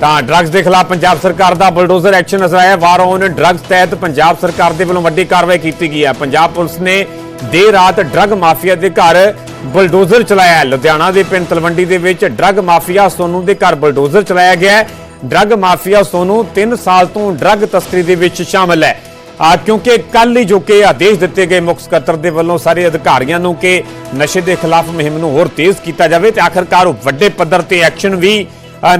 ਤਾਂ ਡਰੱਗਸ ਦੇ ਖਿਲਾਫ ਪੰਜਾਬ ਸਰਕਾਰ ਦਾ ਬੁਲਡੋਜ਼ਰ ਐਕਸ਼ਨ ਨਜ਼ਰ ਆਇਆ। ਵਾਰ ਔਨ ਡਰੱਗਸ ਤਹਿਤ ਪੰਜਾਬ ਸਰਕਾਰ ਦੇ ਵੱਲੋਂ ਵੱਡੀ ਕਾਰਵਾਈ ਕੀਤੀ ਗਈ ਹੈ। ਪੰਜਾਬ ਪੁਲਿਸ ਨੇ ਦੇਰ ਰਾਤ ਡਰੱਗ ਮਾਫੀਆ ਦੇ ਘਰ ਬੁਲਡੋਜ਼ਰ ਚਲਾਇਆ ਲੁਧਿਆਣਾ ਦੇ ਪਿੰਡ ਤਲਵੰਡੀ ਦੇ ਵਿੱਚ ਡਰੱਗ ਮਾਫੀਆ ਸੋਨੂ ਦੇ ਘਰ ਬੁਲਡੋਜ਼ਰ ਚਲਾਇਆ ਗਿਆ ਡਰੱਗ ਮਾਫੀਆ ਸੋਨੂ 3 ਸਾਲ ਤੋਂ ਡਰੱਗ ਤਸਕਰੀ ਦੇ ਵਿੱਚ ਸ਼ਾਮਲ ਹੈ। ਆ, ਕਿਉਂਕਿ ਕੱਲ ਹੀ ਜੋ ਕਿ ਆਦੇਸ਼ ਦਿੱਤੇ ਗਏ ਮੁੱਖ ਸਕੱਤਰ ਦੇ ਵੱਲੋਂ ਸਾਰੇ ਅਧਿਕਾਰੀਆਂ ਨੂੰ ਕਿ ਨਸ਼ੇ ਦੇ ਖਿਲਾਫ ਮੁਹਿੰਮ ਨੂੰ ਹੋਰ ਤੇਜ਼ ਕੀਤਾ ਜਾਵੇ ਤੇ ਆਖਰਕਾਰ ਉਹ ਵੱਡੇ ਪੱਧਰ ਤੇ ਐਕਸ਼ਨ ਵੀ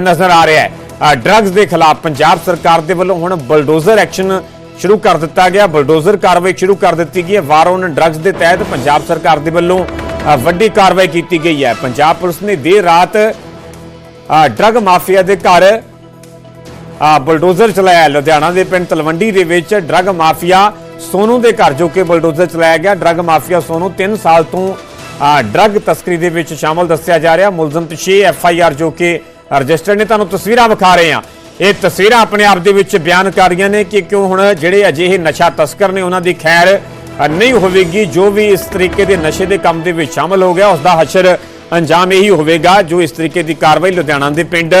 ਨਜ਼ਰ ਆ ਰਿਹਾ ਹੈ। ਡਰੱਗਸ ਦੇ ਖਿਲਾਫ ਪੰਜਾਬ ਸਰਕਾਰ ਦੇ ਵੱਲੋਂ ਹੁਣ ਬਲਡੋਜ਼ਰ ਐਕਸ਼ਨ ਸ਼ੁਰੂ ਕਰ ਦਿੱਤਾ ਗਿਆ। ਬਲਡੋਜ਼ਰ ਕਾਰਵਾਈ ਸ਼ੁਰੂ ਕਰ ਦਿੱਤੀ ਗਈ ਹੈ। ਵਾਰ ਔਨ ਡਰੱਗਸ ਦੇ ਤਹਿਤ ਪੰਜਾਬ ਸਰਕਾਰ ਦੇ ਵੱਲੋਂ ਵੱਡੀ ਕਾਰਵਾਈ ਕੀਤੀ ਗਈ ਹੈ। ਪੰਜਾਬ ਪੁਲਿਸ ਨੇ ਦੇਰ ਰਾਤ ਡਰੱਗ ਮਾਫੀਆ ਦੇ ਘਰ ਆ ਬੁਲਡੋਜ਼ਰ ਚਲਾਇਆ। ਲੁਧਿਆਣਾ ਦੇ ਪਿੰਡ ਤਲਵੰਡੀ ਦੇ ਵਿੱਚ ਡਰੱਗ ਮਾਫੀਆ ਸੋਨੂ ਦੇ ਘਰ ਜੋ ਕਿ ਬੁਲਡੋਜ਼ਰ ਚਲਾਇਆ ਗਿਆ। ਡਰੱਗ ਮਾਫੀਆ ਸੋਨੂ 3 ਸਾਲ ਤੋਂ ਡਰੱਗ ਤਸਕਰੀ ਦੇ ਵਿੱਚ ਸ਼ਾਮਲ ਦੱਸਿਆ ਜਾ ਰਿਹਾ। ਮੁਲਜ਼ਮ ਤੇ 6 ਐਫ ਆਈ ਆਰ ਜੋ ਕਿ ਰਜਿਸਟਰ ਨੇ ਤੁਹਾਨੂੰ ਤਸਵੀਰਾਂ ਵਿਖਾ ਰਹੇ ਹਾਂ। ਇਹ ਤਸਵੀਰਾਂ ਆਪਣੇ ਆਪ ਦੇ ਵਿੱਚ ਬਿਆਨ ਕਰ ਰਹੀਆਂ ਨੇ ਕਿ ਕਿਉਂ ਹੁਣ ਜਿਹੜੇ ਅਜਿਹੇ ਨਸ਼ਾ ਤਸਕਰ ਨੇ, ਉਹਨਾਂ ਦੀ ਖੈਰ ਨਹੀਂ ਹੋਵੇਗੀ, ਜੋ ਵੀ ਇਸ ਤਰੀਕੇ ਦੇ ਨਸ਼ੇ ਦੇ ਕੰਮ ਦੇ ਵਿੱਚ ਸ਼ਾਮਲ ਹੋ ਗਿਆ ਉਸ ਦਾ ਹਸ਼ਰ ਅੰਜਾਮ ਇਹੀ ਹੋਵੇਗਾ, ਜੋ ਇਸ ਤਰੀਕੇ ਦੀ ਕਾਰਵਾਈ ਲੁਧਿਆਣਾ ਦੇ ਪਿੰਡ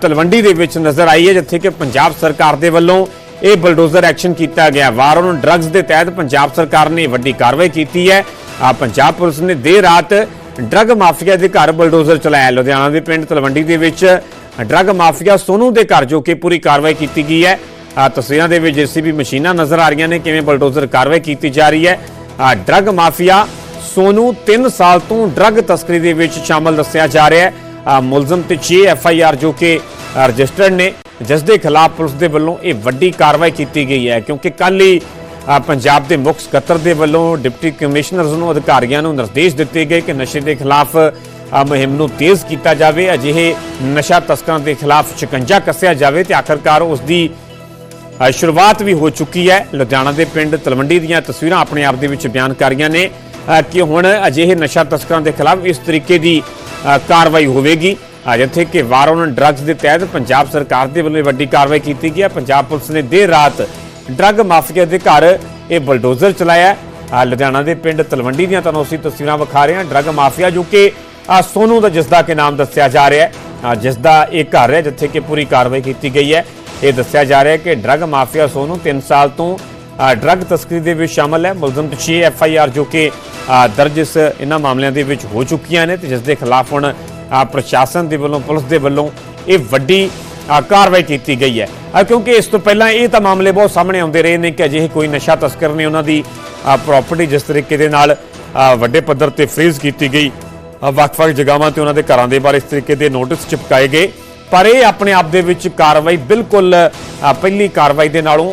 ਤਲਵੰਡੀ ਦੇ ਵਿੱਚ ਨਜ਼ਰ ਆਈ ਹੈ, ਜਿੱਥੇ ਕਿ ਪੰਜਾਬ ਸਰਕਾਰ ਦੇ ਵੱਲੋਂ ਇਹ ਬਲਡੋਜ਼ਰ ਐਕਸ਼ਨ ਕੀਤਾ ਗਿਆ ਵਾਰ। ਔਨ ਡਰੱਗਸ ਦੇ ਤਹਿਤ ਪੰਜਾਬ ਸਰਕਾਰ ਨੇ ਵੱਡੀ ਕਾਰਵਾਈ ਕੀਤੀ ਹੈ। ਆ ਪੰਜਾਬ ਪੁਲਿਸ ਨੇ ਦੇਰ ਰਾਤ ਡਰੱਗ ਮਾਫੀਆ ਦੇ ਘਰ ਬਲਡੋਜ਼ਰ ਚਲਾਇਆ। ਲੁਧਿਆਣਾ ਦੇ ਪਿੰਡ ਤਲਵੰਡੀ ਦੇ ਵਿੱਚ ਡਰੱਗ ਮਾਫੀਆ ਸੋਨੂ ਦੇ ਘਰ ਜੋ ਕਿ ਪੂਰੀ ਕਾਰਵਾਈ ਕੀਤੀ ਗਈ ਹੈ। ਆ, ਤਸਵੀਰਾਂ ਦੇ ਵਿੱਚ ਜੀਸੀਬੀ ਮਸ਼ੀਨਾਂ ਨਜ਼ਰ ਆ ਰਹੀਆਂ ਨੇ, ਕਿਵੇਂ ਬਲਡੋਜ਼ਰ ਕਾਰਵਾਈ ਕੀਤੀ ਜਾ ਰਹੀ ਹੈ। ਆ, ਡਰੱਗ ਮਾਫੀਆ ਸੋਨੂ 3 ਸਾਲ ਤੋਂ ਡਰੱਗ ਤਸਕਰੀ ਦੇ ਵਿੱਚ ਸ਼ਾਮਲ ਦੱਸਿਆ ਜਾ ਰਿਹਾ ਹੈ। ਮੁਲਜ਼ਮ ਤੇ 6 ਐਫ ਆਈ ਆਰ ਜੋ ਕਿ ਰਜਿਸਟਰਡ ਨੇ, ਜਿਸ ਦੇ ਖਿਲਾਫ ਪੁਲਿਸ ਦੇ ਵੱਲੋਂ ਇਹ ਵੱਡੀ ਕਾਰਵਾਈ ਕੀਤੀ ਗਈ ਹੈ, ਕਿਉਂਕਿ ਕੱਲ ਹੀ ਪੰਜਾਬ ਦੇ ਮੁੱਖ ਸਕੱਤਰ ਦੇ ਵੱਲੋਂ ਡਿਪਟੀ ਕਮਿਸ਼ਨਰਸ ਨੂੰ ਅਧਿਕਾਰੀਆਂ ਨੂੰ ਨਿਰਦੇਸ਼ ਦਿੱਤੇ ਗਏ ਕਿ ਨਸ਼ੇ ਦੇ ਖਿਲਾਫ ਮੁਹਿੰਮ ਨੂੰ ਤੇਜ਼ ਕੀਤਾ ਜਾਵੇ। ਅਜਿਹੇ ਨਸ਼ਾ ਤਸਕਰਾਂ ਦੇ ਖਿਲਾਫ ਸ਼ਿਕੰਜਾ ਕੱਸਿਆ ਜਾਵੇ ਤੇ ਆਖਰਕਾਰ ਉਸ ਦੀ ਸ਼ੁਰੂਆਤ ਵੀ ਹੋ ਚੁੱਕੀ ਹੈ। ਲੁਧਿਆਣਾ ਦੇ ਪਿੰਡ ਤਲਵੰਡੀ ਦੀਆਂ ਤਸਵੀਰਾਂ ਆਪਣੇ ਆਪ ਦੇ ਵਿੱਚ ਬਿਆਨ ਕਰ ਰਹੀਆਂ ਨੇ ਕਿ ਹੁਣ ਅਜਿਹੇ ਨਸ਼ਾ ਤਸਕਰਾਂ ਦੇ ਖਿਲਾਫ ਇਸ ਤਰੀਕੇ ਦੀ ਕਾਰਵਾਈ ਹੋਵੇਗੀ। ਜਿੱਥੇ ਕਿ ਵਾਰ ਔਨ ਡਰੱਗਸ ਦੇ ਤਹਿਤ ਪੰਜਾਬ ਸਰਕਾਰ ਦੇ ਵੱਲੋਂ ਵੱਡੀ ਕਾਰਵਾਈ ਕੀਤੀ ਗਈ ਹੈ। ਪੰਜਾਬ ਪੁਲਿਸ ਨੇ ਦੇਰ ਰਾਤ ਡਰੱਗ ਮਾਫੀਆ ਦੇ ਘਰ ਇਹ ਬਲਡੋਜ਼ਰ ਚਲਾਇਆ ਹੈ। ਲੁਧਿਆਣਾ ਦੇ ਪਿੰਡ ਤਲਵੰਡੀ ਦੀਆਂ ਤੁਹਾਨੂੰ ਅਸੀਂ ਤਸਵੀਰਾਂ ਵਿਖਾ ਰਹੇ ਹਾਂ। ਡਰੱਗ ਮਾਫੀਆ ਜੋ ਕਿ ਅ, ਸੋਨੂ ਦਾ ਜਿਸ ਦਾ ਕਿ ਨਾਮ ਦੱਸਿਆ ਜਾ ਰਿਹਾ ਹੈ। ਜਿਸ ਦਾ ਇਹ ਘਰ ਹੈ ਜਿੱਥੇ ਕਿ ਪੂਰੀ ਕਾਰਵਾਈ ਕੀਤੀ ਗਈ ਹੈ। ਇਹ ਦੱਸਿਆ ਜਾ ਰਿਹਾ ਹੈ ਕਿ ਡਰੱਗ ਮਾਫੀਆ ਸੋਨੂ 3 ਸਾਲ ਤੋਂ ਡਰੱਗ ਤਸਕਰੀ ਦੇ ਵਿੱਚ ਸ਼ਾਮਲ ਹੈ। ਮੁਲਜ਼ਮ ਤੇ 6 ਐਫ ਆਈ ਆਰ ਜੋ ਕਿ ਦਰਜ ਇਸ ਇਹਨਾਂ ਮਾਮਲਿਆਂ ਦੇ ਵਿੱਚ ਹੋ ਚੁੱਕੀਆਂ ਨੇ ਤੇ ਜਿਸ ਦੇ ਖਿਲਾਫ ਹੁਣ ਪ੍ਰਸ਼ਾਸਨ ਦੇ ਵੱਲੋਂ ਪੁਲਿਸ ਦੇ ਵੱਲੋਂ ਇਹ ਵੱਡੀ ਕਾਰਵਾਈ ਕੀਤੀ ਗਈ ਹੈ। ਕਿਉਂਕਿ ਇਸ ਤੋਂ ਪਹਿਲਾਂ ਇਹ ਤਾਂ ਮਾਮਲੇ ਬਹੁਤ ਸਾਹਮਣੇ ਆਉਂਦੇ ਰਹੇ ਨੇ ਕਿ ਅਜਿਹੇ ਕੋਈ ਨਸ਼ਾ ਤਸਕਰ ਨੇ ਉਹਨਾਂ ਦੀ ਪ੍ਰਾਪਰਟੀ ਜਿਸ ਤਰੀਕੇ ਦੇ ਨਾਲ ਵੱਡੇ ਪੱਧਰ ਤੇ ਫ੍ਰੀਜ਼ ਕੀਤੀ ਗਈ। ਵੱਖ-ਵੱਖ ਜਗ੍ਹਾਵਾਂ ਤੇ ਉਹਨਾਂ ਦੇ ਘਰਾਂ ਦੇ ਬਾਰੇ ਇਸ ਤਰੀਕੇ ਦੇ ਨੋਟਿਸ ਚਿਪਕਾਏ ਗਏ। ਪਰ ਇਹ ਆਪਣੇ ਆਪ ਦੇ ਵਿੱਚ ਕਾਰਵਾਈ ਬਿਲਕੁਲ ਪਹਿਲੀ ਕਾਰਵਾਈ ਦੇ ਨਾਲੋਂ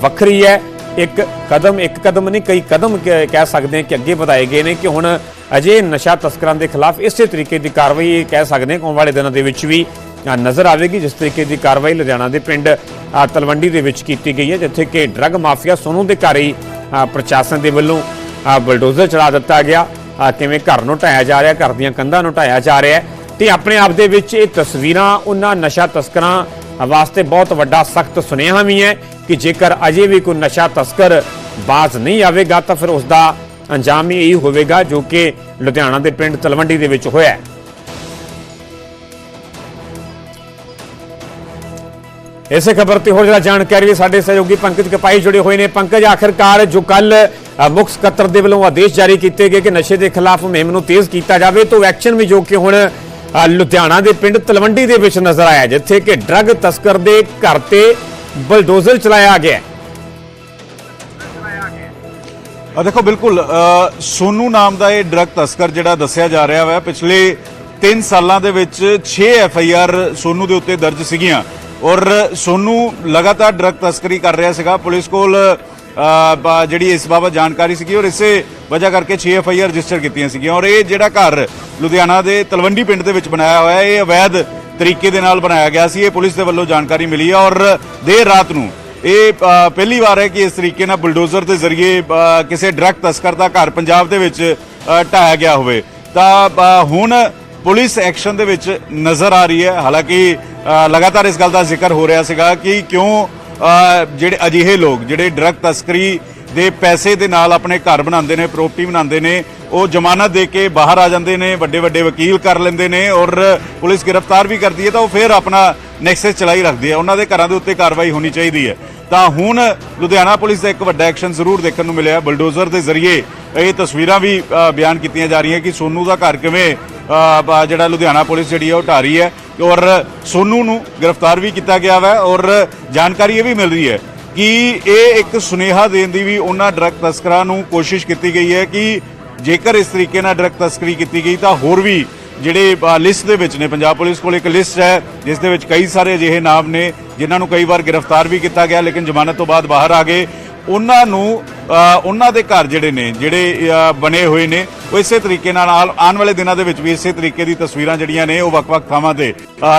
ਵੱਖਰੀ ਹੈ। ਇੱਕ ਕਦਮ ਇੱਕ ਕਦਮ ਨਹੀਂ, ਕਈ ਕਦਮ ਕ- ਕਹਿ ਸਕਦੇ ਹਾਂ ਕਿ ਅੱਗੇ ਵਧਾਏ ਗਏ ਨੇ ਕਿ ਹੁਣ ਅਜੇ ਨਸ਼ਾ ਤਸਕਰਾਂ ਦੇ ਖਿਲਾਫ ਇਸੇ ਤਰੀਕੇ ਦੀ ਕਾਰਵਾਈ ਕਹਿ ਸਕਦੇ ਹਾਂ ਕਿ ਆਉਣ ਵਾਲੇ ਦਿਨਾਂ ਦੇ ਵਿੱਚ ਵੀ ਨਜ਼ਰ ਆਵੇਗੀ ਜਿਸ ਤਰੀਕੇ ਦੀ ਕਾਰਵਾਈ ਲੁਧਿਆਣਾ ਦੇ ਪਿੰਡ ਤਲਵੰਡੀ ਦੇ ਵਿੱਚ ਕੀਤੀ ਗਈ ਹੈ ਜਿੱਥੇ ਕਿ ਡਰੱਗ ਮਾਫੀਆ ਸੋਨੂ ਦੇ ਘਰ ਹੀ ਪ੍ਰਸ਼ਾਸਨ ਦੇ ਵੱਲੋਂ ਅ, ਬਲਡੋਜ਼ਰ ਚਲਾ ਦਿੱਤਾ ਗਿਆ। ਕਿਵੇਂ ਘਰ ਨੂੰ ਢਾਇਆ ਜਾ ਰਿਹਾ ਘਰ ਦੀਆਂ ਕੰਧਾਂ ਨੂੰ ਢਾਇਆ ਜਾ ਰਿਹਾ ਹੈ ਤੇ ਆਪਣੇ ਆਪ ਦੇ ਵਿੱਚ ਇਹ ਤਸਵੀਰਾਂ ਉਹਨਾਂ ਨਸ਼ਾ ਤਸਕਰਾਂ ਵਾਸਤੇ ਬਹੁਤ ਵੱਡਾ ਸਖਤ ਸੁਨੇਹਾ ਵੀ ਹੈ ਕਿ ਜੇਕਰ ਅਜੇ ਵੀ ਕੋਈ ਨਸ਼ਾ ਤਸਕਰ ਬਾਜ਼ ਨਹੀਂ ਆਵੇਗਾ ਤਾਂ ਫਿਰ ਉਸ ਦਾ ਅੰਜਾਮ ਹੀ ਇਹੀ ਹੋਵੇਗਾ ਜੋ ਕਿ ਲੁਧਿਆਣਾ ਦੇ ਪਿੰਡ ਤਲਵੰਡੀ ਦੇ ਵਿੱਚ ਹੋਇਆ ਹੈ। ਇਸੇ ਖਬਰ ਤੇ ਹੋਰ ਜਿਹੜਾ ਜਾਣਕਾਰੀ ਵੀ ਸਾਡੇ ਸਹਿਯੋਗੀ ਪੰਕਜ ਕਪਾਈ ਜੁੜੇ ਹੋਏ ਨੇ। ਪੰਕਜ ਆਖਰਕਾਰ ਜੋ ਕੱਲ ਮੁੱਖ ਸਕੱਤਰ ਦੇ ਵੱਲੋਂ ਆਦੇਸ਼ ਜਾਰੀ ਕੀਤੇ ਗਏ ਕਿ ਨਸ਼ੇ ਦੇ ਖਿਲਾਫ ਮੁਹਿੰਮ ਨੂੰ ਤੇਜ਼ ਕੀਤਾ ਜਾਵੇ ਤਾਂ ਐਕਸ਼ਨ ਵੀ ਜੋ ਕਿ ਹੁਣ ਲੁਧਿਆਣਾ ਦੇ ਪਿੰਡ ਤਲਵੰਡੀ ਦੇ ਵਿੱਚ ਨਜ਼ਰ ਆਇਆ ਜਿੱਥੇ ਕਿ ਡਰੱਗ ਤਸਕਰ ਦੇ ਘਰ ਤੇ ਬਲਡੋਜ਼ਰ ਚਲਾਇਆ ਗਿਆ ਆ ਦੇਖੋ ਬਿਲਕੁਲ ਅ, ਸੋਨੂ ਨਾਮ ਦਾ ਇਹ ਡਰੱਗ ਤਸਕਰ ਜਿਹੜਾ ਦੱਸਿਆ ਜਾ ਰਿਹਾ ਹੈ ਪਿਛਲੇ 3 ਸਾਲਾਂ ਦੇ ਵਿੱਚ 6 ਐਫ ਆਈ ਆਰ ਸੋਨੂ ਦੇ ਉੱਤੇ ਦਰਜ ਸੀਗੀਆਂ। ਔਰ ਸੋਨੂ ਲਗਾਤਾਰ ਡਰੱਗ ਤਸਕਰੀ ਕਰ ਰਿਹਾ ਸੀਗਾ। ਪੁਲਿਸ ਕੋਲ ਜਿਹੜੀ ਇਸ ਬਾਬਤ ਜਾਣਕਾਰੀ ਸੀਗੀ ਔਰ ਇਸੇ ਵਜ੍ਹਾ ਕਰਕੇ 6 ਐਫ ਆਈ ਆਰ ਰਜਿਸਟਰ ਕੀਤੀਆਂ ਸੀਗੀਆਂ। ਔਰ ਇਹ ਜਿਹੜਾ ਘਰ ਲੁਧਿਆਣਾ ਦੇ ਤਲਵੰਡੀ ਪਿੰਡ ਦੇ ਵਿੱਚ ਬਣਾਇਆ ਹੋਇਆ ਇਹ ਅਵੈਧ ਤਰੀਕੇ ਦੇ ਨਾਲ ਬਣਾਇਆ ਗਿਆ ਸੀ। ਇਹ ਪੁਲਿਸ ਦੇ ਵੱਲੋਂ ਜਾਣਕਾਰੀ ਮਿਲੀ ਹੈ ਔਰ ਦੇਰ ਰਾਤ ਨੂੰ ਇਹ ਪਹਿਲੀ ਵਾਰ ਹੈ ਕਿ ਇਸ ਤਰੀਕੇ ਨਾਲ ਬੁਲਡੋਜ਼ਰ ਦੇ ਜ਼ਰੀਏ ਕਿਸੇ ਡਰੱਗ ਤਸਕਰ ਦਾ ਘਰ ਪੰਜਾਬ ਦੇ ਵਿੱਚ ਢਾਇਆ ਗਿਆ ਹੋਵੇ। ਤਾਂ ਹੁਣ ਪੁਲਿਸ ਐਕਸ਼ਨ ਦੇ ਵਿੱਚ ਨਜ਼ਰ ਆ ਰਹੀ ਹੈ। ਹਾਲਾਂਕਿ ਲਗਾਤਾਰ ਇਸ ਗੱਲ ਦਾ ਜ਼ਿਕਰ ਹੋ ਰਿਹਾ ਸੀਗਾ ਕਿ ਕਿਉਂ ਜਿਹੜੇ ਅਜਿਹੇ ਲੋਕ, ਜਿਹੜੇ ਡਰੱਗ ਤਸਕਰੀ ਦੇ ਪੈਸੇ ਦੇ ਨਾਲ ਆਪਣੇ ਘਰ ਬਣਾਉਂਦੇ ਨੇ ਪ੍ਰੋਪਰਟੀ ਬਣਾਉਂਦੇ ਨੇ, ਉਹ ਜ਼ਮਾਨਤ ਦੇ ਕੇ ਬਾਹਰ ਆ ਜਾਂਦੇ ਨੇ ਵੱਡੇ ਵੱਡੇ ਵਕੀਲ ਕਰ ਲੈਂਦੇ ਨੇ ਔਰ ਪੁਲਿਸ ਗ੍ਰਿਫਤਾਰ ਵੀ ਕਰਦੀ ਹੈ ਤਾਂ ਉਹ ਫਿਰ ਆਪਣਾ ਨੈਕਸਸ ਚਲਾਈ ਰੱਖਦੀ ਹੈ। ਉਹਨਾਂ ਦੇ ਘਰਾਂ ਦੇ ਉੱਤੇ ਕਾਰਵਾਈ ਹੋਣੀ ਚਾਹੀਦੀ ਹੈ। ਤਾਂ ਹੁਣ ਲੁਧਿਆਣਾ ਪੁਲਿਸ ਦਾ ਇੱਕ ਵੱਡਾ ਐਕਸ਼ਨ ਜ਼ਰੂਰ ਦੇਖਣ ਨੂੰ ਮਿਲਿਆ। ਬਲਡੋਜ਼ਰ ਦੇ ਜ਼ਰੀਏ ਇਹ ਤਸਵੀਰਾਂ ਵੀ ਬਿਆਨ ਕੀਤੀਆਂ ਜਾ ਰਹੀਆਂ ਕਿ ਸੋਨੂ ਦਾ ਘਰ ਕਿਵੇਂ ਜਿਹੜਾ ਲੁਧਿਆਣਾ ਪੁਲਿਸ ਜਿਹੜੀ ਹੈ ਉਹ ਢਾਰੀ ਰਹੀ ਹੈ। ਔਰ ਸੋਨੂ ਨੂੰ ਗ੍ਰਿਫਤਾਰ ਵੀ ਕੀਤਾ ਗਿਆ ਵਾ ਔਰ ਜਾਣਕਾਰੀ ਇਹ ਵੀ ਮਿਲ ਰਹੀ ਹੈ ਕਿ ਇਹ ਇੱਕ ਸੁਨੇਹਾ ਦੇਣ ਦੀ ਵੀ ਉਹਨਾਂ ਡਰੱਗ ਤਸਕਰਾਂ ਨੂੰ ਕੋਸ਼ਿਸ਼ ਕੀਤੀ ਗਈ ਹੈ ਕਿ ਜੇਕਰ ਇਸ ਤਰੀਕੇ ਨਾਲ ਡਰੱਗ ਤਸਕਰੀ ਕੀਤੀ ਗਈ ਤਾਂ ਹੋਰ ਵੀ ਜਿਹੜੇ ਲਿਸਟ ਦੇ ਵਿੱਚ ਨੇ, ਪੰਜਾਬ ਪੁਲਿਸ ਕੋਲ ਇੱਕ ਲਿਸਟ ਹੈ, ਜਿਸ ਦੇ ਵਿੱਚ ਕਈ ਸਾਰੇ ਅਜਿਹੇ ਨਾਮ ਨੇ, ਜਿਨ੍ਹਾਂ ਨੂੰ ਕਈ ਵਾਰ ਗ੍ਰਿਫਤਾਰ ਵੀ ਕੀਤਾ ਗਿਆ, ਲੇਕਿਨ ਜ਼ਮਾਨਤ ਤੋਂ ਬਾਅਦ ਬਾਹਰ ਆ ਗਏ। ਉਹਨਾਂ ਨੂੰ ਉਹਨਾਂ ਦੇ ਘਰ ਜਿਹੜੇ ਨੇ ਜਿਹੜੇ ਬਣੇ ਹੋਏ ਨੇ ਉਹ ਇਸੇ ਤਰੀਕੇ ਨਾਲ ਆਉਣ ਵਾਲੇ ਦਿਨਾਂ ਦੇ ਵਿੱਚ ਵੀ ਇਸੇ ਤਰੀਕੇ ਦੀ ਤਸਵੀਰਾਂ ਜਿਹੜੀਆਂ ਨੇ ਉਹ ਵੱਖ-ਵੱਖ ਥਾਵਾਂ ਤੇ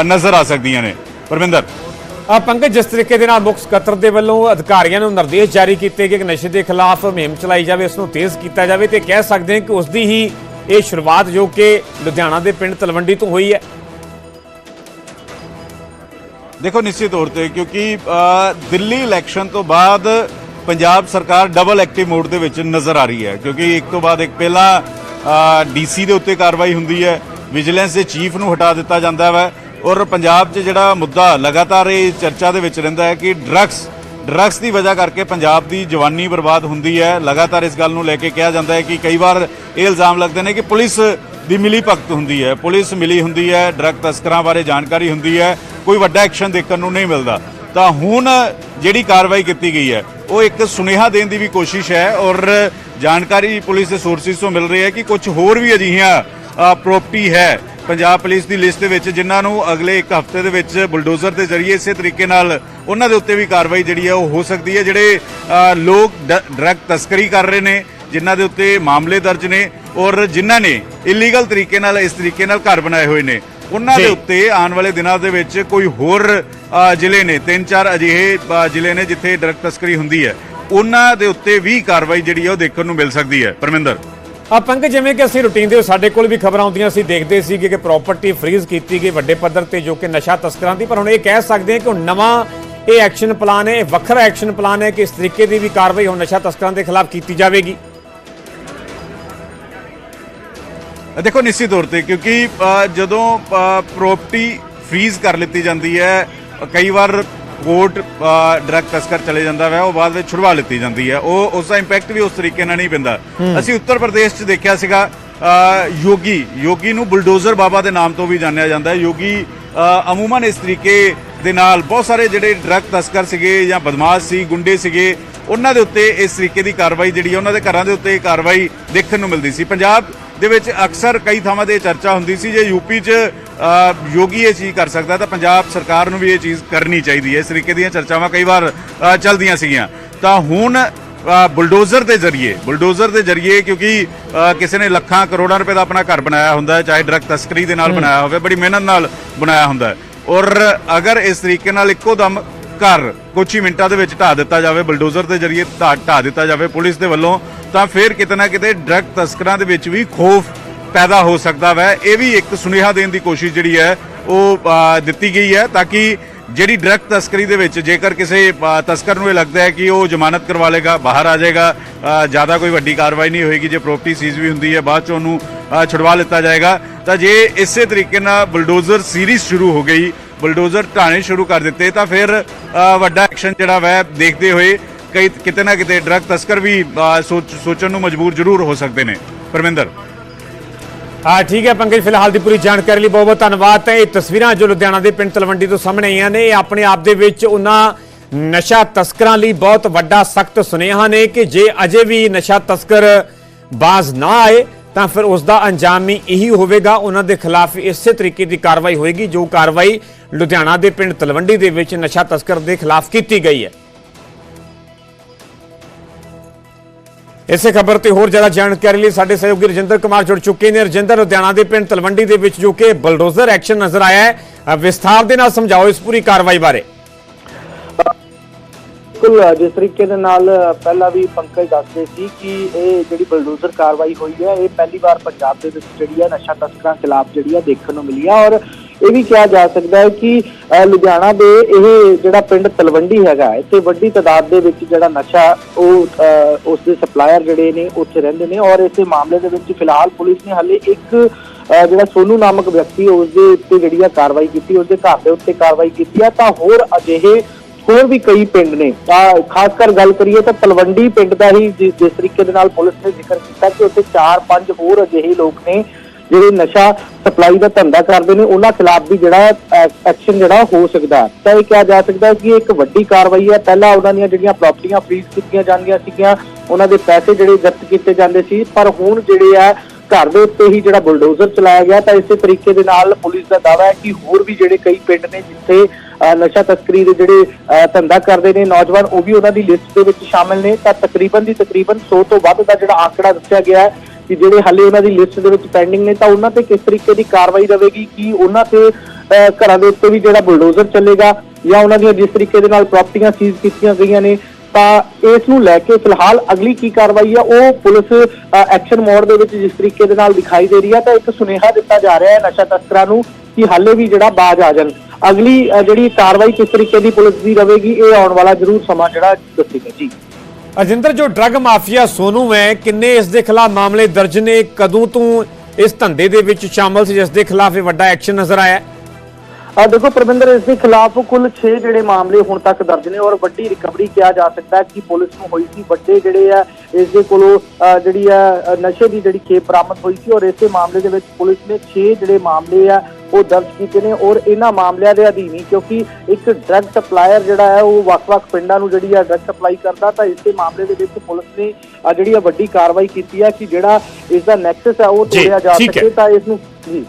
ਨਜ਼ਰ ਆ ਸਕਦੀਆਂ ਨੇ। ਪਰਮਿੰਦਰ। ਆ ਪੰਕਜ ਜਿਸ ਤਰੀਕੇ ਦੇ ਨਾਲ ਮੁੱਖ ਸਕੱਤਰ ਦੇ ਵੱਲੋਂ ਅਧਿਕਾਰੀਆਂ ਨੂੰ ਨਿਰਦੇਸ਼ ਜਾਰੀ ਕੀਤੇ ਗਏ ਕਿ ਨਸ਼ੇ ਦੇ ਖਿਲਾਫ ਮੁਹਿੰਮ ਚਲਾਈ ਜਾਵੇ ਇਸ ਨੂੰ ਤੇਜ਼ ਕੀਤਾ ਜਾਵੇ ਤੇ ਕਹਿ ਸਕਦੇ ਹਾਂ ਕਿ ਉਸ ਦੀ ਹੀ ਇਹ ਸ਼ੁਰੂਆਤ ਜੋ ਕਿ ਲੁਧਿਆਣਾ ਦੇ ਪਿੰਡ ਤਲਵੰਡੀ ਤੋਂ ਹੋਈ ਹੈ। ਦੇਖੋ ਨਿਸ਼ਚਿਤ ਤੌਰ ਤੇ ਕਿਉਂਕਿ ਦਿੱਲੀ ਇਲੈਕਸ਼ਨ ਤੋਂ ਬਾਅਦ ਪੰਜਾਬ ਸਰਕਾਰ ਡਬਲ ਐਕਟਿਵ ਮੋਡ ਦੇ ਵਿੱਚ ਨਜ਼ਰ ਆ ਰਹੀ ਹੈ, ਕਿਉਂਕਿ ਇੱਕ ਤੋਂ ਬਾਅਦ ਇੱਕ ਪਹਿਲਾਂ ਡੀਸੀ ਦੇ ਉੱਤੇ ਕਾਰਵਾਈ ਹੁੰਦੀ ਹੈ ਵਿਜੀਲੈਂਸ ਦੇ ਚੀਫ ਨੂੰ ਹਟਾ ਦਿੱਤਾ ਜਾਂਦਾ ਹੈ ਔਰ ਪੰਜਾਬ 'ਚ ਜਿਹੜਾ ਮੁੱਦਾ ਲਗਾਤਾਰ ਇਹ ਚਰਚਾ ਦੇ ਵਿੱਚ ਰਹਿੰਦਾ ਹੈ ਕਿ ਡਰੱਗਸ ਡਰੱਗਸ ਦੀ ਵਜ੍ਹਾ ਕਰਕੇ ਪੰਜਾਬ ਦੀ ਜਵਾਨੀ ਬਰਬਾਦ ਹੁੰਦੀ ਹੈ। ਲਗਾਤਾਰ ਇਸ ਗੱਲ ਨੂੰ ਲੈ ਕੇ ਕਿਹਾ ਜਾਂਦਾ ਹੈ ਕਿ ਕਈ ਵਾਰ ਇਹ ਇਲਜ਼ਾਮ ਲੱਗਦੇ ਨੇ ਕਿ ਪੁਲਿਸ ਦੀ ਮਿਲੀ ਭਗਤ ਹੁੰਦੀ ਹੈ, ਪੁਲਿਸ ਮਿਲੀ ਹੁੰਦੀ ਹੈ ਡਰੱਗ ਤਸਕਰਾਂ ਬਾਰੇ ਜਾਣਕਾਰੀ ਹੁੰਦੀ ਹੈ, ਕੋਈ ਵੱਡਾ ਐਕਸ਼ਨ ਦੇਖਣ ਨੂੰ ਨਹੀਂ ਮਿਲਦਾ। ਤਾਂ ਹੁਣ ਜਿਹੜੀ ਕਾਰਵਾਈ ਕੀਤੀ ਗਈ ਹੈ, ਉਹ ਇੱਕ ਸੁਨੇਹਾ ਦੇਣ ਦੀ ਵੀ ਕੋਸ਼ਿਸ਼ ਹੈ ਔਰ ਜਾਣਕਾਰੀ ਪੁਲਿਸ ਦੇ ਸੋਰਸਿਸ ਤੋਂ ਮਿਲ ਰਹੀ ਹੈ ਕਿ ਕੁਝ ਹੋਰ ਵੀ ਅਜਿਹੀਆਂ ਪ੍ਰਾਪਰਟੀ ਹੈ ਪੰਜਾਬ ਪੁਲਿਸ ਦੀ ਲਿਸਟ ਦੇ ਵਿੱਚ, ਜਿਨ੍ਹਾਂ ਨੂੰ ਅਗਲੇ ਇੱਕ ਹਫ਼ਤੇ ਦੇ ਵਿੱਚ ਬੁਲਡੋਜ਼ਰ ਦੇ ਜ਼ਰੀਏ ਇਸੇ ਤਰੀਕੇ ਨਾਲ ਉਹਨਾਂ ਦੇ ਉੱਤੇ ਵੀ ਕਾਰਵਾਈ ਜਿਹੜੀ ਹੈ, ਉਹ ਹੋ ਸਕਦੀ ਹੈ, ਜਿਹੜੇ ਲੋਕ ਡਰੱਗ ਤਸਕਰੀ ਕਰ ਰਹੇ ਨੇ, ਜਿਨ੍ਹਾਂ ਦੇ ਉੱਤੇ ਮਾਮਲੇ ਦਰਜ ਨੇ ਔਰ ਜਿਨ੍ਹਾਂ ਨੇ ਇਲੀਗਲ ਤਰੀਕੇ ਨਾਲ, ਇਸ ਤਰੀਕੇ ਨਾਲ ਘਰ ਬਣਾਏ ਹੋਏ ਨੇ। ਉਹਨਾਂ ਦੇ। ਉੱਤੇ ਆਉਣ ਵਾਲੇ ਦਿਨਾਂ ਦੇ ਵਿੱਚ ਕੋਈ ਹੋਰ ਜ਼ਿਲ੍ਹੇ ਨੇ ਤਿੰਨ ਚਾਰ ਅਜਿਹੇ ਜ਼ਿਲ੍ਹੇ ਨੇ ਜਿੱਥੇ ਡਰੱਗ ਤਸਕਰੀ ਹੁੰਦੀ ਹੈ ਉਹਨਾਂ ਦੇ ਉੱਤੇ ਵੀ ਕਾਰਵਾਈ ਜਿਹੜੀ ਹੈ ਉਹ ਦੇਖਣ ਨੂੰ ਮਿਲ ਸਕਦੀ ਹੈ। ਪਰਮਿੰਦਰ। ਆ ਪੰਕਜ ਜਿਵੇਂ ਕਿ ਅਸੀਂ ਰੂਟੀਨ ਦੇ ਸਾਡੇ ਕੋਲ ਵੀ ਖਬਰਾਂ ਆਉਂਦੀਆਂ ਸੀ ਦੇਖਦੇ ਸੀ ਕਿ ਪ੍ਰਾਪਰਟੀ ਫ੍ਰੀਜ਼ ਕੀਤੀ ਗਈ ਵੱਡੇ ਪੱਧਰ ਤੇ ਜੋ ਕਿ ਨਸ਼ਾ ਤਸਕਰਾਂ ਦੀ ਪਰ ਹੁਣ ਇਹ ਕਹਿ ਸਕਦੇ ਹਾਂ ਕਿ ਹੁਣ ਨਵਾਂ ਇਹ ਐਕਸ਼ਨ ਪਲਾਨ ਹੈ ਇਹ ਵੱਖਰਾ ਐਕਸ਼ਨ ਪਲਾਨ ਹੈ ਕਿ ਇਸ ਤਰੀਕੇ ਦੀ ਵੀ ਕਾਰਵਾਈ ਹੁਣ ਨਸ਼ਾ ਤਸਕਰਾਂ ਦੇ ਖਿਲਾਫ ਕੀਤੀ ਜਾਵੇਗੀ। ਦੇਖੋ ਨਿਸ਼ਚਿਤ ਤੌਰ ਤੇ ਕਿਉਂਕਿ ਜਦੋਂ ਪ੍ਰਾਪਰਟੀ ਫ੍ਰੀਜ਼ ਕਰ ਲਿੱਤੀ ਜਾਂਦੀ ਹੈ ਕਈ ਵਾਰ ਕੋਰਟ ਡਰੱਗ ਤਸਕਰ ਚਲੇ ਜਾਂਦਾ ਹੈ ਉਹ ਬਾਅਦ ਵਿੱਚ ਛੁਡਵਾ ਲਿੱਤੀ ਜਾਂਦੀ ਹੈ। ਉਹ ਉਸ ਦਾ ਇੰਪੈਕਟ ਵੀ ਉਸ ਤਰੀਕੇ ਨਾਲ ਨਹੀਂ ਪੈਂਦਾ। ਅਸੀਂ ਉੱਤਰ ਪ੍ਰਦੇਸ਼ 'ਚ ਦੇਖਿਆ ਸੀਗਾ ਯੋਗੀ ਯੋਗੀ ਨੂੰ ਬੁਲਡੋਜ਼ਰ ਬਾਬਾ ਦੇ ਨਾਮ ਤੋਂ ਵੀ ਜਾਣਿਆ ਜਾਂਦਾ ਹੈ। ਯੋਗੀ ਅਮੂਮਨ ਇਸ ਤਰੀਕੇ ਦੇ ਨਾਲ ਬਹੁਤ ਸਾਰੇ ਜਿਹੜੇ ਡਰੱਗ ਤਸਕਰ ਸੀਗੇ ਜਾਂ ਬਦਮਾਸ਼ ਸੀ ਗੁੰਡੇ ਸੀਗੇ ਉਹਨਾਂ ਦੇ ਉੱਤੇ ਇਸ ਤਰੀਕੇ ਦੀ ਕਾਰਵਾਈ ਜਿਹੜੀ ਹੈ ਉਹਨਾਂ ਦੇ ਘਰਾਂ ਦੇ ਉੱਤੇ ਕਾਰਵਾਈ ਦੇਖਣ ਨੂੰ ਮਿਲਦੀ ਸੀ। ਪੰਜਾਬ ਦੇ ਵਿੱਚ ਅਕਸਰ ਕਈ ਥਾਵਾਂ ਤੇ ਚਰਚਾ ਹੁੰਦੀ ਸੀ ਜੇ ਯੂਪੀ 'ਚ ਯੋਗੀ ਇਹ ਚੀਜ਼ ਕਰ ਸਕਦਾ ਤਾਂ ਪੰਜਾਬ ਸਰਕਾਰ ਨੂੰ ਵੀ ਇਹ ਚੀਜ਼ ਕਰਨੀ ਚਾਹੀਦੀ ਹੈ। ਇਸ ਤਰੀਕੇ ਦੀਆਂ ਚਰਚਾਵਾਂ ਕਈ ਵਾਰ ਚੱਲਦੀਆਂ ਸੀਗੀਆਂ। ਤਾਂ ਹੁਣ ਬੁਲਡੋਜ਼ਰ ਦੇ ਜ਼ਰੀਏ ਬੁਲਡੋਜ਼ਰ ਦੇ ਜ਼ਰੀਏ ਕਿਉਂਕਿ ਕਿਸੇ ਨੇ ਲੱਖਾਂ ਕਰੋੜਾਂ ਰੁਪਏ ਦਾ ਆਪਣਾ ਘਰ ਬਣਾਇਆ ਹੁੰਦਾ ਹੈ ਚਾਹੇ ਡਰੱਗ ਤਸਕਰੀ ਦੇ ਨਾਲ ਬਣਾਇਆ ਹੋਵੇ ਬੜੀ ਮਿਹਨਤ ਨਾਲ ਬਣਾਇਆ ਹੁੰਦਾ ਹੈ। ਔਰ ਅਗਰ ਇਸ ਤਰੀਕੇ ਨਾਲ ਇੱਕੋ ਦਮ ਘਰ ਕੁਝ ਹੀ ਮਿੰਟਾਂ ਦੇ ਵਿੱਚ ਢਾ ਦਿੱਤਾ ਜਾਵੇ ਬਲਡੋਜ਼ਰ ਦੇ ਜ਼ਰੀਏ ਢਾ ਢਾ ਦਿੱਤਾ ਜਾਵੇ ਪੁਲਿਸ ਦੇ ਵੱਲੋਂ ਤਾਂ ਫਿਰ ਕਿਤੇ ਨਾ ਕਿਤੇ ਡਰੱਗ ਤਸਕਰਾਂ ਦੇ ਵਿੱਚ ਵੀ ਖੋਫ ਪੈਦਾ ਹੋ ਸਕਦਾ ਵੈ। ਇਹ ਵੀ ਇੱਕ ਸੁਨੇਹਾ ਦੇਣ ਦੀ ਕੋਸ਼ਿਸ਼ ਜਿਹੜੀ ਹੈ, ਉਹ ਦਿੱਤੀ ਗਈ ਹੈ ਤਾਂ ਕਿ ਜਿਹੜੀ ਡਰੱਗ ਤਸਕਰੀ ਦੇ ਵਿੱਚ ਜੇਕਰ ਕਿਸੇ ਤਸਕਰ ਨੂੰ ਇਹ ਲੱਗਦਾ ਹੈ ਕਿ ਉਹ ਜ਼ਮਾਨਤ ਕਰਵਾ ਲੇਗਾ, ਬਾਹਰ ਆ ਜਾਏਗਾ ਜ਼ਿਆਦਾ ਕੋਈ ਵੱਡੀ ਕਾਰਵਾਈ ਨਹੀਂ ਹੋਏਗੀ, ਜੇ ਪ੍ਰੋਪਰਟੀ ਸੀਜ਼ ਵੀ ਹੁੰਦੀ ਹੈ, ਬਾਅਦ ਚ ਉਹਨੂੰ ਛੁਡਵਾ ਲਿੱਤਾ ਜਾਏਗਾ। ਤਾਂ ਜੇ ਇਸੇ ਤਰੀਕੇ ਨਾਲ ਬਲਡੋਜ਼ਰ ਸੀਰੀਜ਼ ਸ਼ੁਰੂ ਹੋ ਗਈ ਬਲਡੋਜ਼ਰ ਢਾਣੇ ਸ਼ੁਰੂ ਕਰ ਦਿੱਤੇ, ਤਾਂ ਫਿਰ ਵੱਡਾ ਐਕਸ਼ਨ ਜਿਹੜਾ ਵੈ, ਦੇਖਦੇ ਹੋਏ ਕਈ ਕਿਤੇ ਨਾ ਕਿਤੇ ਡਰੱਗ ਤਸਕਰ ਵੀ ਸੋਚਣ ਨੂੰ ਮਜਬੂਰ ਜ਼ਰੂਰ ਹੋ ਸਕਦੇ ਨੇ। ਪਰਮਿੰਦਰ। ਹਾਂ, ਠੀਕ ਹੈ ਪੰਕਜ, ਫਿਲਹਾਲ ਦੀ ਪੂਰੀ ਜਾਣਕਾਰੀ ਲਈ ਬਹੁਤ ਬਹੁਤ ਧੰਨਵਾਦ। ਇਹ ਤਸਵੀਰਾਂ ਜੋ ਲੁਧਿਆਣਾ ਦੇ ਪਿੰਡ ਤਲਵੰਡੀ ਤੋਂ ਸਾਹਮਣੇ ਆਈਆਂ ਨੇ, ਇਹ ਆਪਣੇ ਆਪ ਦੇ ਵਿੱਚ ਉਹਨਾਂ ਨਸ਼ਾ ਤਸਕਰਾਂ ਲਈ ਬਹੁਤ ਵੱਡਾ ਸਖਤ ਸੁਨੇਹਾ ਨੇ ਕਿ ਜੇ ਅਜੇ ਵੀ ਨਸ਼ਾ ਤਸਕਰ ਬਾਜ਼ ਨਾ ਆਏ, ਤਾਂ ਫਿਰ ਉਸ ਦਾ ਅੰਜਾਮ ਹੀ ਇਹੀ ਹੋਵੇਗਾ। ਉਹਨਾਂ ਦੇ ਖਿਲਾਫ ਇਸੇ ਤਰੀਕੇ ਦੀ ਕਾਰਵਾਈ ਹੋਏਗੀ, ਜੋ ਕਾਰਵਾਈ ਲੁਧਿਆਣਾ ਦੇ ਪਿੰਡ ਤਲਵੰਡੀ ਦੇ ਵਿੱਚ ਨਸ਼ਾ ਤਸਕਰ ਦੇ ਖਿਲਾਫ ਕੀਤੀ ਗਈ ਹੈ। ਇਸੇ ਖਬਰ ਤੇ ਹੋਰ ਜ਼ਿਆਦਾ ਜਾਣਕਾਰੀ ਲਈ ਸਾਡੇ ਸਹਿਯੋਗੀ ਰਜਿੰਦਰ ਕੁਮਾਰ ਜੁੜ ਚੁੱਕੇ ਨੇ। ਰਜਿੰਦਰ, ਲੁਧਿਆਣਾ ਦੇ ਪਿੰਡ ਤਲਵੰਡੀ ਦੇ ਵਿੱਚ ਜੋ ਕਿ ਬਲਡੋਜ਼ਰ ਐਕਸ਼ਨ ਨਜ਼ਰ ਆਇਆ ਹੈ। ਵਿਸਥਾਰ ਦੇ ਨਾਲ ਸਮਝਾਓ ਇਸ ਪੂਰੀ ਕਾਰਵਾਈ ਬਾਰੇ। ਬਿਲਕੁਲ ਜਿਸ ਤਰੀਕੇ ਦੇ ਨਾਲ ਪਹਿਲਾਂ ਵੀ ਪੰਕਜ ਦੱਸਦੇ ਸੀ ਕਿ ਇਹ ਜਿਹੜੀ ਬਲਡੋਜ਼ਰ ਕਾਰਵਾਈ ਹੋਈ ਹੈ, ਇਹ ਪਹਿਲੀ ਵਾਰ ਪੰਜਾਬ ਦੇ ਵਿੱਚ ਜਿਹੜੀ ਹੈ ਨਸ਼ਾ ਤਸਕਰਾਂ ਖਿਲਾਫ ਜਿਹੜੀ ਹੈ ਦੇਖਣ ਨੂੰ ਮਿਲੀ ਹੈ ਔਰ ਇਹ ਵੀ ਕਿਹਾ ਜਾ ਸਕਦਾ ਹੈ ਕਿ ਲੁਧਿਆਣਾ ਦੇ ਇਹ ਜਿਹੜਾ ਪਿੰਡ ਤਲਵੰਡੀ ਹੈਗਾ ਇੱਥੇ ਵੱਡੀ ਤਾਦਾਦ ਦੇ ਵਿੱਚ ਜਿਹੜਾ ਨਸ਼ਾ ਉਹ ਅਹ, ਉਸ ਦੇ ਸਪਲਾਇਰ ਜਿਹੜੇ ਨੇ ਉੱਥੇ ਰਹਿੰਦੇ ਨੇ ਔਰ ਇਸੇ ਮਾਮਲੇ ਦੇ ਵਿੱਚ ਫਿਲਹਾਲ ਪੁਲਿਸ ਨੇ ਹਾਲੇ ਇੱਕ ਜਿਹੜਾ ਸੋਨੂ ਨਾਮਕ ਵਿਅਕਤੀ ਉਸ ਦੇ ਉੱਤੇ ਜਿਹੜੀ ਆ ਕਾਰਵਾਈ ਕੀਤੀ ਉਸ ਦੇ ਘਰ ਦੇ ਉੱਤੇ ਕਾਰਵਾਈ ਕੀਤੀ ਆ ਤਾਂ ਹੋਰ ਅਜਿਹੇ ਹੋਰ ਵੀ ਕਈ ਪਿੰਡ ਨੇ। ਤਾਂ ਖਾਸ ਕਰ ਗੱਲ ਕਰੀਏ ਤਾਂ ਤਲਵੰਡੀ ਪਿੰਡ ਦਾ ਹੀ ਜਿ- ਜਿਸ ਤਰੀਕੇ ਦੇ ਨਾਲ ਪੁਲਿਸ ਨੇ ਜ਼ਿਕਰ ਕੀਤਾ ਕਿ ਉੱਥੇ 4-5 ਹੋਰ ਅਜਿਹੇ ਲੋਕ ਨੇ ਜਿਹੜੇ ਨਸ਼ਾ ਸਪਲਾਈ ਦਾ ਧੰਦਾ ਕਰਦੇ ਨੇ ਉਹਨਾਂ ਖਿਲਾਫ ਵੀ ਜਿਹੜਾ ਐਕਸ਼ਨ ਜਿਹੜਾ ਹੋ ਸਕਦਾ ਤਾਂ ਇਹ ਕਿਹਾ ਜਾ ਸਕਦਾ ਕਿ ਇੱਕ ਵੱਡੀ ਕਾਰਵਾਈ ਹੈ। ਪਹਿਲਾਂ ਉਹਨਾਂ ਦੀਆਂ ਜਿਹੜੀਆਂ ਪ੍ਰਾਪਰਟੀਆਂ ਫ੍ਰੀਜ਼ ਕੀਤੀਆਂ ਜਾਂਦੀਆਂ ਸੀਗੀਆਂ ਉਹਨਾਂ ਦੇ ਪੈਸੇ ਜਿਹੜੇ ਜ਼ਬਤ ਕੀਤੇ ਜਾਂਦੇ ਸੀ। ਪਰ ਹੁਣ ਜਿਹੜੇ ਆ ਘਰ ਦੇ ਉੱਤੇ ਹੀ ਜਿਹੜਾ ਬੁਲਡੋਜ਼ਰ ਚਲਾਇਆ ਗਿਆ ਤਾਂ ਇਸੇ ਤਰੀਕੇ ਦੇ ਨਾਲ ਪੁਲਿਸ ਦਾ ਦਾਅਵਾ ਹੈ ਕਿ ਹੋਰ ਵੀ ਜਿਹੜੇ ਕਈ ਪਿੰਡ ਨੇ ਜਿੱਥੇ ਅਹ, ਨਸ਼ਾ ਤਸਕਰੀ ਦੇ ਜਿਹੜੇ ਅਹ, ਧੰਦਾ ਕਰਦੇ ਨੇ ਨੌਜਵਾਨ ਉਹ ਵੀ ਉਹਨਾਂ ਦੀ ਲਿਸਟ ਦੇ ਵਿੱਚ ਸ਼ਾਮਿਲ ਨੇ। ਤਾਂ ਤਕਰੀਬਨ ਦੀ ਤਕਰੀਬਨ 100 ਤੋਂ ਵੱਧ ਦਾ ਜਿਹੜਾ ਆંકੜਾ ਦੱਸਿਆ ਗਿਆ ਹੈ ਕਿ ਜਿਹੜੇ ਹਾਲੇ ਉਹਨਾਂ ਦੀ ਲਿਸਟ ਦੇ ਵਿੱਚ ਪੈਂਡਿੰਗ ਨੇ ਤਾਂ ਉਹਨਾਂ ਤੇ ਕਿਸ ਤਰੀਕੇ ਦੀ ਕਾਰਵਾਈ ਰਹੇਗੀ ਕਿ ਉਹਨਾਂ ਤੇ ਘਰਾਂ ਦੇ ਉੱਤੇ ਵੀ ਜਿਹੜਾ ਬੁਲਡੋਜ਼ਰ ਚੱਲੇਗਾ ਜਾਂ ਉਹਨਾਂ ਦੀਆਂ ਜਿਸ ਤਰੀਕੇ ਦੇ ਨਾਲ ਪ੍ਰਾਪਰਟੀਆਂ ਸੀਜ਼ ਕੀਤੀਆਂ ਗਈਆਂ ਨੇ, ਤਾਂ ਇਸ ਨੂੰ ਲੈ ਕੇ ਫਿਲਹਾਲ ਅਗਲੀ ਕੀ ਕਾਰਵਾਈ ਆ, ਉਹ ਪੁਲਿਸ ਐਕਸ਼ਨ ਮੋਡ ਦੇ ਵਿੱਚ ਜਿਸ ਤਰੀਕੇ ਦੇ ਨਾਲ ਦਿਖਾਈ ਦੇ ਰਹੀ ਹੈ ਤਾਂ ਇੱਕ ਸੁਨੇਹਾ ਦਿੱਤਾ ਜਾ ਰਿਹਾ ਹੈ ਨਸ਼ਾ ਤਸਕਰਾਂ ਨੂੰ ਕਿ ਹਾਲੇ ਵੀ ਜਿਹੜਾ ਬਾਜ ਆ ਜਾਣ। ਅਗਲੀ ਜਿਹੜੀ ਕਾਰਵਾਈ ਕਿਸ ਤਰੀਕੇ ਦੀ ਪੁਲਿਸ ਦੀ ਰਹੇਗੀ ਇਹ ਆਉਣ ਵਾਲਾ ਜ਼ਰੂਰ ਸਮਾਂ ਜਿਹੜਾ ਦੱਸੇਗਾ। ਜੀ। ਅਜਿੰਦਰ, ਜੋ ਡਰੱਗ ਮਾਫੀਆ ਸੋਨੂ ਹੈ, ਕਿੰਨੇ ਇਸ ਦੇ ਖਿਲਾਫ ਮਾਮਲੇ ਦਰਜ ਨੇ, ਕਦੋਂ ਤੋਂ ਇਸ ਧੰਦੇ ਦੇ ਵਿੱਚ ਸ਼ਾਮਲ ਸੀ, ਜਿਸ ਦੇ ਖਿਲਾਫ ਇਹ ਵੱਡਾ ਐਕਸ਼ਨ ਨਜ਼ਰ ਆਇਆ? ਆ ਦੇਖੋ ਪ੍ਰਵਿੰਦਰ, ਇਸ ਦੇ ਖਿਲਾਫ ਕੁੱਲ 6 ਜਿਹੜੇ ਮਾਮਲੇ ਹੁਣ ਤੱਕ ਦਰਜ ਨੇ ਔਰ ਵੱਡੀ ਰਿਕਵਰੀ ਕਿਹਾ ਜਾ ਸਕਦਾ ਹੈ ਕਿ ਪੁਲਿਸ ਨੂੰ ਹੋਈ ਸੀ। ਵੱਡੇ ਜਿਹੜੇ ਆ, ਇਸ ਦੇ ਕੋਲੋਂ ਜਿਹੜੀ ਆ ਨਸ਼ੇ ਦੀ ਜਿਹੜੀ ਖੇਪ ਬਰਾਮਦ ਹੋਈ ਸੀ ਔਰ ਇਸੇ ਮਾਮਲੇ ਦੇ ਵਿੱਚ ਪੁਲਿਸ ਨੇ 6 ਜਿਹੜੇ ਮਾਮਲੇ ਆ ਉਹ ਦਰਜ ਕੀਤੇ ਨੇ ਔਰ ਇਹਨਾਂ ਮਾਮਲਿਆਂ ਦੇ ਅਧੀਨ ਹੀ ਕਿਉਂਕਿ ਇੱਕ ਡਰੱਗ ਸਪਲਾਇਰ ਜਿਹੜਾ ਹੈ ਉਹ ਵੱਖ-ਵੱਖ ਪਿੰਡਾਂ ਨੂੰ ਜਿਹੜੀ ਆ ਡਰੱਗ ਸਪਲਾਈ ਕਰਦਾ ਤਾਂ ਇਸੇ ਮਾਮਲੇ ਦੇ ਵਿੱਚ ਪੁਲਿਸ ਨੇ ਜਿਹੜੀ ਆ ਵੱਡੀ ਕਾਰਵਾਈ ਕੀਤੀ ਹੈ ਕਿ ਜਿਹੜਾ ਇਸ ਦਾ ਨੈਕਸਸ ਹੈ ਉਹ ਤੋੜਿਆ ਜਾ ਹੈ। ਸਕੇ ਤਾਂ ਇਸ ਨੂੰ ਜੀ